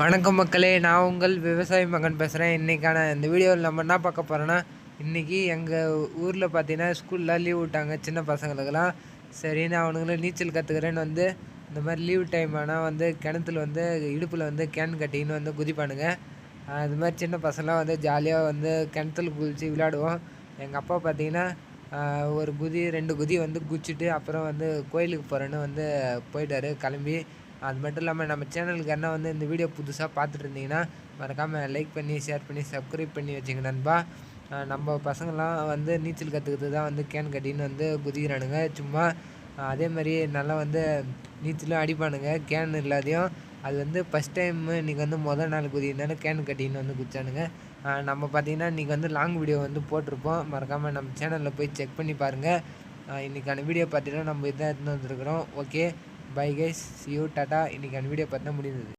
வணக்கம் மக்களே நான் உங்கள் விவசாய மகன் பேசுகிறேன் இன்றைக்கான இந்த வீடியோவில் நம்ம என்ன பார்க்க போகிறோன்னா இன்றைக்கி எங்கள் ஊரில் பார்த்தீங்கன்னா ஸ்கூலில் லீவ் விட்டாங்க சின்ன பசங்களுக்கெல்லாம். சரின்னு அவனுங்களும் நீச்சல் கற்றுக்கிறேன்னு வந்து இந்த மாதிரி லீவ் டைம் ஆனால் வந்து கிணத்துல வந்து இடுப்பில் வந்து கேன் கட்டின்னு வந்து குதிப்பானுங்க. அது மாதிரி சின்ன பசங்களாம் வந்து ஜாலியாக வந்து கிணத்துல குதித்து விளையாடுவோம். எங்கள் அப்பா பார்த்தீங்கன்னா ஒரு குதி ரெண்டு குதி வந்து குச்சிட்டு அப்புறம் வந்து கோயிலுக்கு போகிறேன்னு வந்து போயிட்டார். கிளம்பி அது மட்டும் இல்லாமல் நம்ம சேனலுக்கு என்ன வந்து இந்த வீடியோ புதுசாக பார்த்துட்டு இருந்தீங்கன்னா மறக்காமல் லைக் பண்ணி ஷேர் பண்ணி சப்ஸ்கிரைப் பண்ணி வச்சுங்க நண்பா. நம்ம பசங்கள்லாம் வந்து நீச்சல் கற்றுக்கிறது தான் வந்து கேன் கட்டின்னு வந்து குதிக்கிறானுங்க. சும்மா அதே மாதிரி நல்லா வந்து நீச்சலும் அடிப்பானுங்க. கேன் இல்லாதையும் அது வந்து ஃபஸ்ட் டைம் இன்றைக்கி வந்து முதல் நாள் குதினாலும் கேன் கட்டின்னு வந்து குதிச்சானுங்க. நம்ம பார்த்திங்கன்னா இன்றைக்கி வந்து லாங் வீடியோ வந்து போட்டிருப்போம். மறக்காமல் நம்ம சேனலில் போய் செக் பண்ணி பாருங்கள் இன்றைக்கான வீடியோ பார்த்தீங்கன்னா நம்ம இதாக எடுத்துன்னு வந்துருக்குறோம். Okay bye guys you tata இன்றைக்கான வீடியோ பார்த்தா முடிந்தது.